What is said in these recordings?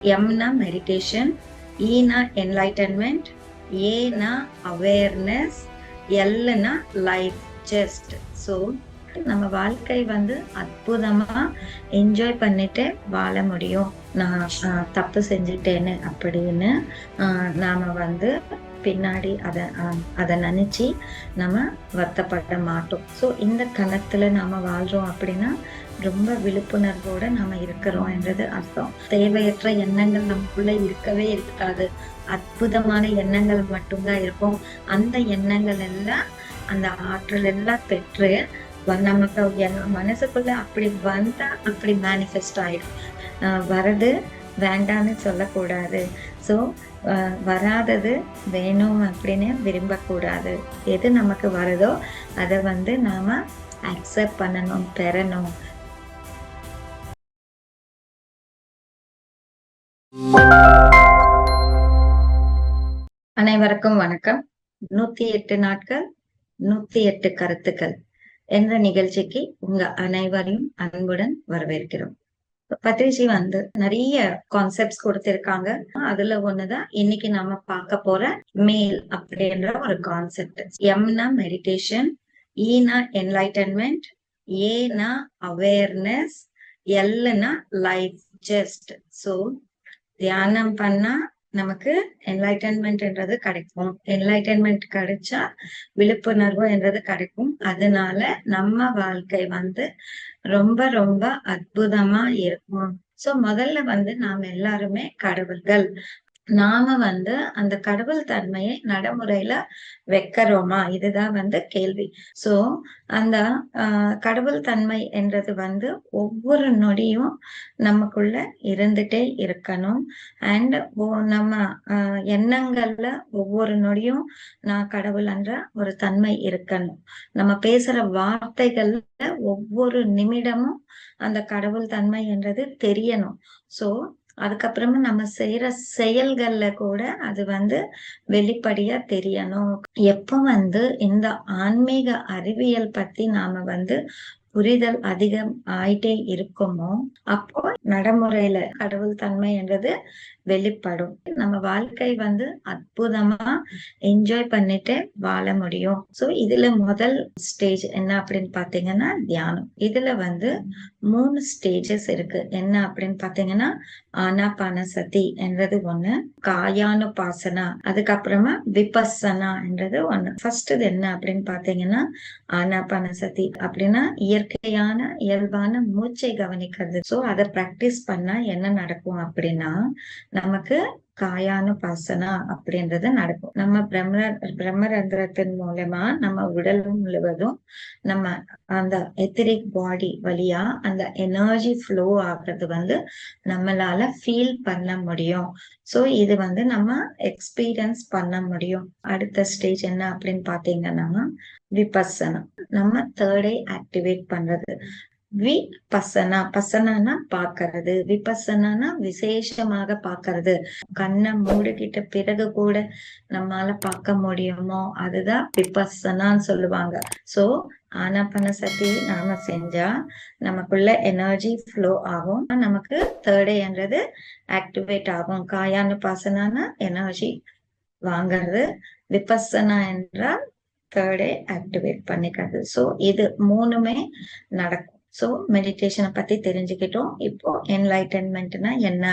எம்னா meditation ஈனா enlightenment ஏனா awareness எல்னா லைஃப் ஜஸ்ட் ஸோ நம்ம வாழ்க்கை வந்து அற்புதமா என்ஜாய் பண்ணிட்டு வாழ முடியும். நான் தப்பு செஞ்சுட்டேன்னு அப்படின்னு நாம் நாம வந்து பின்னாடி அதை அதை நினச்சி நம்ம வருத்தப்பட மாட்டோம். ஸோ இந்த கணத்தில் நாம் வாழ்கிறோம் அப்படின்னா ரொம்ப விழிப்புணர்வோடு நாம் இருக்கிறோம் என்றது அர்த்தம். தேவையற்ற எண்ணங்கள் நமக்குள்ளே இருக்கவே இருக்காது. அற்புதமான எண்ணங்கள் மட்டும்தான் இருக்கும். அந்த எண்ணங்கள் எல்லாம் அந்த ஆற்றல் எல்லாம் பெற்று வ- நமக்கு என் மனசுக்குள்ள அப்படி வந்தா அப்படி மேனிஃபெஸ்ட் ஆயிடும். வரது வேண்டான்னு சொல்லக்கூடாது. ஸோ வராதது வேணும் அப்படின்னு விரும்பக்கூடாது. எது நமக்கு வருதோ அதை வந்து நாம அக்செப்ட் பண்ணணும் பெறணும். அனைவருக்கும் வணக்கம். நூத்தி எட்டு நாட்கள் நூத்தி எட்டு கருத்துக்கள். என்ற நிகழ்ச்சிக்கு உங்க அனைவரையும் அன்புடன் வரவேற்கிறோம். பத்ரிஜி வந்து நிறைய கான்செப்ட்ஸ் கொடுத்திருக்காங்க. அதுல ஒண்ணுதான் இன்னைக்கு நாம பார்க்க போற மேல் அப்படின்ற ஒரு கான்செப்ட் எம்னா மெடிடேஷன் ஈனா என்லைட்டன்மெண்ட் ஏனா அவேர்னஸ் எல்னா லைஃப் ஜஸ்ட் சோ தியானம் பண்ணா நமக்கு என்லைட்டன்மெண்ட்ன்றது கிடைக்கும். என்லைட்டன்மெண்ட் கிடைச்சா விழிப்புணர்வு என்றது கிடைக்கும். அதனால நம்ம வாழ்க்கை வந்து ரொம்ப ரொம்ப அற்புதமா இருக்கும். சோ முதல்ல வந்து நாம எல்லாருமே கடவுள்கள். நாம வந்து அந்த கடவுள் தன்மையை நடைமுறையில வைக்கிறோமா? இதுதான் வந்து கேள்வி. சோ அந்த ஆஹ் கடவுள் தன்மை என்றது வந்து ஒவ்வொரு நொடியும் நமக்குள்ள இருந்துட்டே இருக்கணும். அண்ட் நம்ம எண்ணங்கள்ல ஒவ்வொரு நொடியும் நான் கடவுள் என்ற ஒரு தன்மை இருக்கணும். நம்ம பேசுற வார்த்தைகள்ல ஒவ்வொரு நிமிடமும் அந்த கடவுள் தன்மை என்றது தெரியணும். சோ அதுக்கப்புறமா நம்ம செய்யற செயல்கள்ல கூட அது வந்து வெளிப்படையா தெரியணும். எப்ப வந்து இந்த ஆன்மீக அறிவியல் பத்தி நாம வந்து புரிதல் அதிகம் ஆயிட்டே இருக்குமோ அப்போ நடைமுறையில கடவுள் தன்மை என்றது வெளிப்படும். நம்ம வாழ்க்கை வந்து அற்புதமா என்ஜாய் பண்ணிட்டு வாழ முடியும். சோ இதுல முதல் ஸ்டேஜ் என்ன அப்படின்னு பாத்தீங்கன்னா தியானம். இதுல வந்து மூணு ஸ்டேஜஸ் இருக்கு. என்ன அப்படின்னு பாத்தீங்கன்னா ஆனாபான சதி என்றது ஒண்ணு காயானுபாசனா அதுக்கப்புறமா விபசனா என்றது ஒண்ணு. ஃபர்ஸ்ட் இது என்ன அப்படின்னு பாத்தீங்கன்னா ஆனாபான சதி அப்படின்னா இயற்கையான இயல்பான மூச்சை கவனிக்கிறது. சோ அதை பிராக்டிஸ் பண்ணா என்ன நடக்கும் அப்படின்னா நமக்கு காயானுபாசனா அப்படின்றது நடக்கும். நம்ம பிரம்ம பிரம்மரந்திரத்தின் மூலமா நம்ம உடல் முழுவதும் நம்ம அந்த எத்திரிக் பாடி வழியா அந்த எனர்ஜி ஃப்ளோ ஆகுறது வந்து நம்மளால ஃபீல் பண்ண முடியும். சோ இது வந்து நம்ம எக்ஸ்பீரியன்ஸ் பண்ண முடியும். அடுத்த ஸ்டேஜ் என்ன அப்படின்னு பாத்தீங்கன்னா விபசனம். நம்ம தேர்டை ஆக்டிவேட் பண்றது. வி பசனா பசனானா பாக்குறது விபசனானா விசேஷமாக பாக்குறது கண்ணை மூடிக்கிட்ட பிறகு கூட நம்மால பார்க்க முடியுமோ? அதுதான் விபசனான்னு சொல்லுவாங்க. சோ ஆனாபான சதி நாம செஞ்சா நமக்குள்ள எனர்ஜி ஃப்ளோ ஆகும். நமக்கு தேர்ட் என்றது ஆக்டிவேட் ஆகும். காயானு பாசனானா எனர்ஜி வாங்குறது. விபசனா என்றால் தேர்டே ஆக்டிவேட் பண்ணிக்கிறது. சோ இது மூணுமே நடக்கும். சோ மெடிடேஷனை பத்தி தெரிஞ்சுக்கிட்டோம். இப்போ என்லைட்டன்மெண்ட்னா என்ன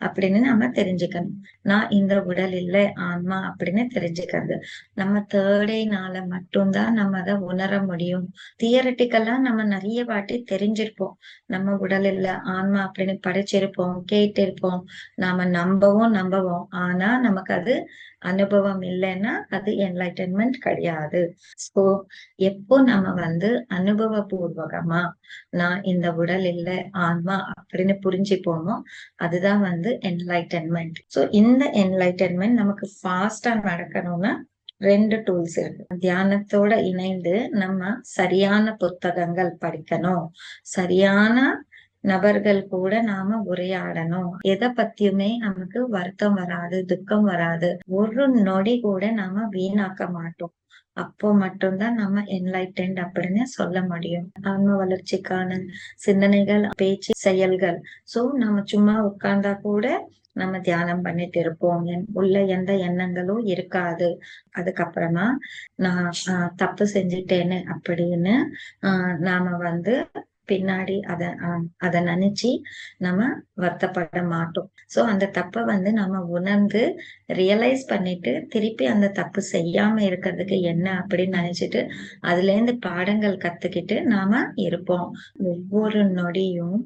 அப்படின்னு நம்ம தெரிஞ்சுக்கணும். நான் இந்த உடல் இல்லை ஆன்மா அப்படின்னு தெரிஞ்சுக்கிறது. நம்ம தேர்டைனால மட்டும்தான் நம்ம அதை உணர முடியும். தியரட்டிக்கலா நம்ம நிறைய வாட்டி தெரிஞ்சிருப்போம். நம்ம உடல் இல்ல ஆன்மா அப்படின்னு படிச்சிருப்போம் கேட்டிருப்போம். நாம நம்பவும் நம்பவும். ஆனா நமக்கு அது அனுபவம் இல்லைன்னா அது என்லைட்டன்மெண்ட் கிடையாது. சோ எப்போ நம்ம வந்து அனுபவபூர்வகமா நான் இந்த உடல் இல்ல ஆன்மா அப்படின்னு புரிஞ்சுப்போமோ அதுதான் வந்து என்லைட்டன்மெண்ட் சோ இந்த என்லைட்டன்மெண்ட் நமக்கு ஃபாஸ்டா நடக்கணும்னா ரெண்டு டூல்ஸ் இருக்கு. தியானத்தோட இணைந்து நம்ம சரியான புத்தகங்கள் படிக்கணும். சரியான நபர்கள் கூட நாம உரையாடணும். எதை பத்தியுமே நமக்கு வருத்தம் வராது துக்கம் வராது. ஒரு நொடி கூட நாம வீணாக்க மாட்டோம். அப்போ மட்டும்தான் நம்ம என்லைட்டன்ட் அப்படின்னு சொல்ல முடியும். ஆன்ம வளர்ச்சிக்கான சிந்தனைகள் பேச்சு செயல்கள். சோ நம்ம சும்மா உட்கார்ந்தா கூட நம்ம தியானம் பண்ணிட்டு இருப்போம். உள்ள எந்த எண்ணங்களும் இருக்காது. அதுக்கப்புறமா நான் தப்பு செஞ்சுட்டேன்னு அப்படின்னு ஆஹ் நாம வந்து பின்னாடி அத அத நினைச்சு நம்ம வருத்தப்பட மாட்டோம். சோ அந்த தப்ப வந்து நம்ம உணர்ந்து ரியலைஸ் பண்ணிட்டு திருப்பி அந்த தப்பு செய்யாம இருக்கிறதுக்கு என்ன அப்படின்னு நினைச்சிட்டு அதுல இருந்து பாடங்கள் கத்துக்கிட்டு நாம இருப்போம். ஒவ்வொரு நொடியும்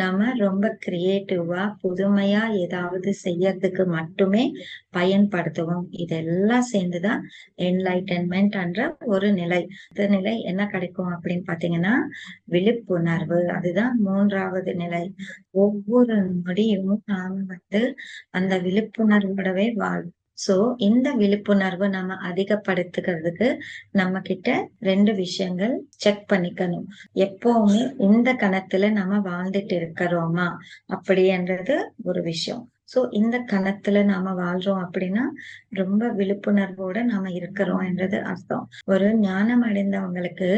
நாம ரொம்ப கிரியேட்டிவா புதுமையா ஏதாவது செய்யறதுக்கு மட்டுமே பயன்படுத்துவோம். இதெல்லாம் சேர்ந்துதான் என்லைட்டன்மெண்ட் என்ற ஒரு நிலை. இந்த நிலை என்ன கிடைக்கும் அப்படின்னு பாத்தீங்கன்னா விழிப்புணர்வு. அதுதான் மூன்றாவது நிலை. ஒவ்வொரு நொடியும் நாம வந்து அந்த விழிப்புணர்வோடவே வாழ் சோ இந்த விழிப்புணர்வு நம்ம அதிகப்படுத்துக்கிறதுக்கு நம்ம கிட்ட ரெண்டு விஷயங்கள் செக் பண்ணிக்கணும். எப்பவுமே இந்த கணத்துல நம்ம வாழ்ந்துட்டு இருக்கிறோமா? அப்படின்றது ஒரு விஷயம். சோ இந்த கணத்துல நாம வாழ்றோம் அப்படின்னா ரொம்ப விழிப்புணர்வோட நாம இருக்கிறோம் என்றது அர்த்தம். ஒரு ஞானம் அடைந்தவங்களுக்கு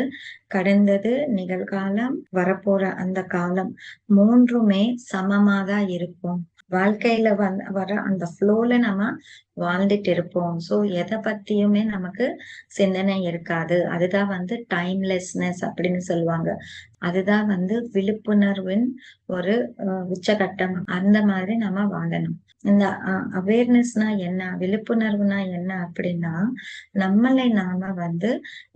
கடந்தது நிகழ்காலம் வரப்போற அந்த காலம் மூன்றுமே சமமாதான் இருக்கும். வாழ்க்கையில வந்து வர அந்த ஃப்ளோல நம்ம வாழ்ந்துட்டு இருப்போம். சோ எதை பத்தியுமே நமக்கு சிந்தனை இருக்காது. அதுதான் வந்து டைம்லெஸ்னஸ் அப்படின்னு சொல்லுவாங்க. அதுதான் வந்து விழிப்புணர்வின் ஒரு உச்சகட்டம். அந்த மாதிரி நம்ம வாழணும். இந்த அவேர்னஸ்னா என்ன விழிப்புணர்வுனா என்ன அப்படின்னா நம்மளை நாம வந்து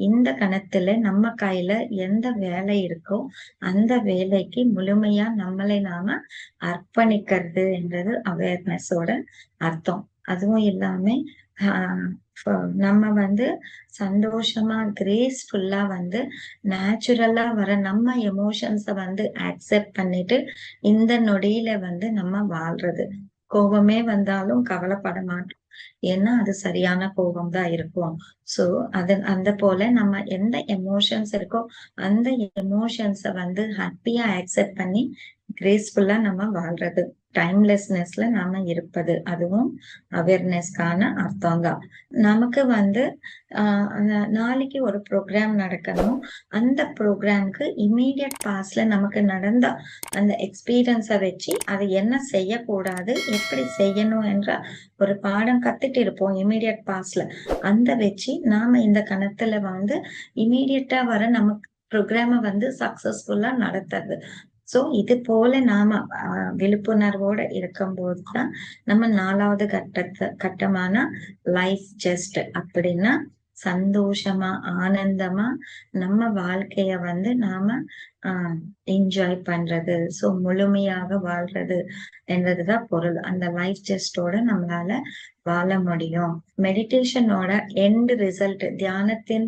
இந்த கணத்துல நம்ம கையில எந்த வேலை இருக்கோ அந்த வேலைக்கு முழுமையா நம்மளை நாம அர்ப்பணிக்கிறது என்றது அவேர்னஸோட அர்த்தம். அதுவும் இல்லாம நம்ம வந்து சந்தோஷமா கிரேஸ்ஃபுல்லா வந்து நேச்சுரலா வர நம்ம எமோஷன்ஸ வந்து அக்செப்ட் பண்ணிட்டு இந்த நொடியில வந்து நம்ம வாழ்றது. கோபமே வந்தாலும் கவலைப்பட மாட்டோம். ஏன்னா அது சரியான கோபம் தான் இருக்கும். சோ அது அந்த போல நம்ம எந்த எமோஷன்ஸ் இருக்கோ அந்த எமோஷன்ஸ வந்து ஹாப்பியா அக்செப்ட் பண்ணி கிரேஸ்ஃபுல்லா நம்ம வாழ்றது. டைம்லெஸ்னஸ்ல நாம இருப்பது. அதுவும் அவேர்னஸ்க்கான அர்த்தம் தான் நமக்கு வந்து நாளைக்கு ஒரு ப்ரோக்ராம் நடக்கணும். அந்த ப்ரோக்ராம்க்கு இமீடியட் பாஸ்ல நமக்கு நடந்த அந்த எக்ஸ்பீரியன்ஸை வச்சு அதை என்ன செய்யக்கூடாது எப்படி செய்யணும் என்ற ஒரு பாடம் கத்துட்டு இருப்போம் இமீடியட் பாஸ்ல அந்த வச்சு நாம இந்த கணத்துல வந்து இமீடியட்டா வர நமக்கு ப்ரோக்ராம வந்து சக்சஸ்ஃபுல்லா நடத்துறது. சோ இது போல நாம விழிப்புணர்வோட இருக்கும்போது தான் நம்ம நாலாவது கட்டத்தை கட்டமான லைஃப் ஜஸ்ட் அப்படின்னா சந்தோஷமா ஆனந்தமா நம்ம வாழ்க்கைய வந்து நாம ஆஹ் என்ஜாய் பண்றது. சோ முழுமையாக வாழ்றது என்றதுதான் பொருள். அந்த லைஃப் ஜெஸ்டோட நம்மளால வாழ முடியும். மெடிடேஷனோட எண்ட் ரிசல்ட் தியானத்தின்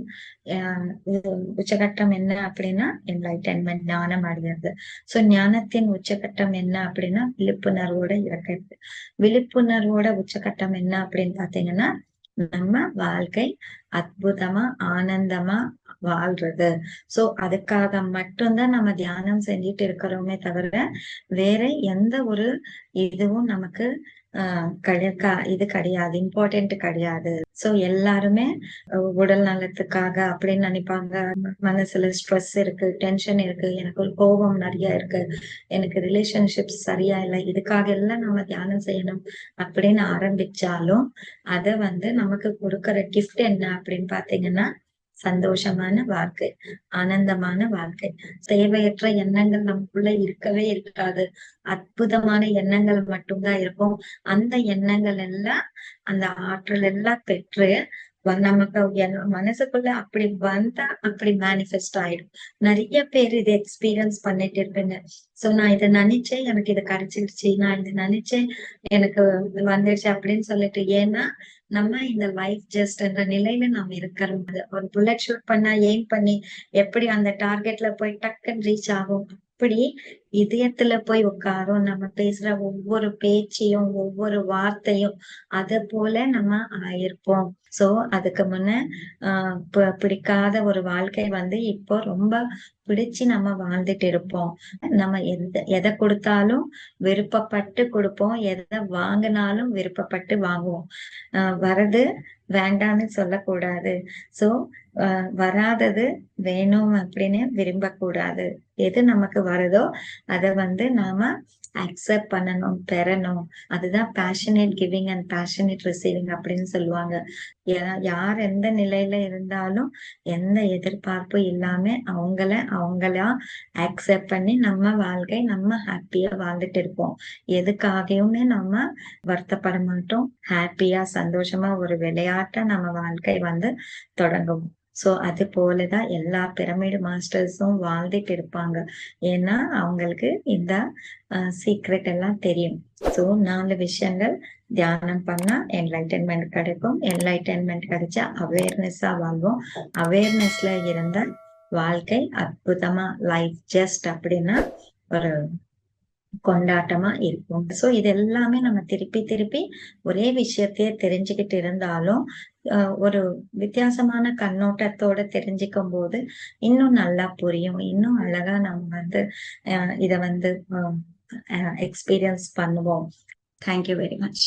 உச்சகட்டம் என்ன அப்படின்னா என்லைட்டன்மெண்ட் ஞானம் அடைகிறது சோ ஞானத்தின் உச்சகட்டம் என்ன அப்படின்னா விழிப்புணர்வோட இருக்கிறது விழிப்புணர்வோட உச்சகட்டம் என்ன அப்படின்னு பாத்தீங்கன்னா நம்ம வாழ்க்கை அற்புதமா ஆனந்தமா வாழ்றது. சோ அதுக்காக மட்டும்தான் நம்ம தியானம் செஞ்சிட்டு இருக்கிறோமே தவிர வேற எந்த ஒரு இதுவும் நமக்கு இது கிடையாது இம்பார்ட்டன்ட் கிடையாது. சோ எல்லாருமே உடல் நலத்துக்காக அப்படின்னு நினைப்பாங்க. மனசுல ஸ்ட்ரெஸ் இருக்கு டென்ஷன் இருக்கு எனக்கு ஒரு கோபம் நிறைய இருக்கு எனக்கு ரிலேஷன்ஷிப்ஸ் சரியா இல்லை இதுக்காக எல்லாம் நம்ம தியானம் செய்யணும் அப்படின்னு ஆரம்பிச்சாலும் அத வந்து நமக்கு கொடுக்கற கிஃப்ட் என்ன அப்படின்னு பாத்தீங்கன்னா சந்தோஷமான வாழ்க்கை ஆனந்தமான வாழ்க்கை தேவையற்ற எண்ணங்கள் நமக்குள்ள இருக்கவே இருக்காது. அற்புதமான எண்ணங்கள் மட்டும்தான் இருக்கும். அந்த எண்ணங்கள் எல்லாம் அந்த ஆற்றல் எல்லாம் பெற்று நமக்கு மனசுக்குள்ள அப்படி வந்தா அப்படி மேனிஃபெஸ்ட் ஆயிடும். நிறைய பேர் இதை எக்ஸ்பீரியன்ஸ் பண்ணிட்டு இருப்பேங்க சோ நான் இதை நினைச்சேன் எனக்கு இதை கிடைச்சிருச்சு. நான் இதை நினைச்சேன் எனக்கு வந்துருச்சு அப்படின்னு சொல்லிட்டு ஏன்னா நம்ம இந்த லைஃப் ஜஸ்ட் என்ற நிலையில நாம் இருக்கிறோம். ஒரு புல்லட் ஷூட் பண்ணா எய்ம் பண்ணி எப்படி அந்த டார்கெட்ல போய் டக்குன்னு ரீச் ஆகும்? அப்படி இதயத்துல போய் உட்காரும். நம்ம பேசுற ஒவ்வொரு பேச்சையும் ஒவ்வொரு வார்த்தையும் அத போல நம்ம ஆயிருப்போம். சோ அதுக்கு முன்ன ஆஹ் பிடிக்காத ஒரு வாழ்க்கை வந்து இப்போ ரொம்ப பிடிச்சு நம்ம வாழ்ந்துட்டு இருப்போம். நம்ம எந்த எதை கொடுத்தாலும் விருப்பப்பட்டு கொடுப்போம். எதை வாங்கினாலும் விருப்பப்பட்டு வாங்குவோம். ஆஹ் வரது வேண்டான்னு சொல்லக்கூடாது. சோ வராதது வேணும் அப்படின்னு விரும்பக்கூடாது. எது நமக்கு வருதோ அதை வந்து நாம அக்செப்ட் பண்ணணும் பெறணும். அதுதான் passionate giving and passionate receiving அப்படின்னு சொல்லுவாங்க. யார் எந்த நிலையில இருந்தாலும் எந்த எதிர்பார்ப்பும் இல்லாம அவங்கள அவங்களா அக்செப்ட் பண்ணி நம்ம வாழ்க்கை நம்ம ஹாப்பியா வாழ்ந்துட்டு இருப்போம். எதுக்காகவுமே நம்ம வருத்தப்பட மாட்டோம். ஹாப்பியா சந்தோஷமா ஒரு விளையாட்டு நம்ம வாழ்க்கை வந்து தொடங்கும். சோ அது போலதான் எல்லா பிரமிடு மாஸ்டர்ஸும் வாழ்ந்துட்டு இருப்பாங்க. ஏன்னா அவங்களுக்கு இந்த சீக்ரெட் எல்லாம் தெரியும். சோ நாலு விஷயங்கள் தியானம் பண்ணா என்லைட்டன்மெண்ட் கிடைக்கும். என்லைட்டன்மெண்ட் கிடைச்சா அவேர்னஸா வாழ்வோம். அவேர்னஸ்ல இருந்த வாழ்க்கை அற்புதமா லைஃப் ஜஸ்ட் அப்படின்னா ஒரு கொண்டாட்டமா இருக்கும். சோ இது எல்லாமே நம்ம திருப்பி திருப்பி ஒரே விஷயத்தையே தெரிஞ்சுக்கிட்டு இருந்தாலும் ஒரு வித்தியாசமான கண்ணோட்டத்தோட தெரிஞ்சுக்கும் போது இன்னும் நல்லா புரியும். இன்னும் அழகா நம்ம வந்து இதை இத வந்து எக்ஸ்பீரியன்ஸ் பண்ணுவோம். Thank you very much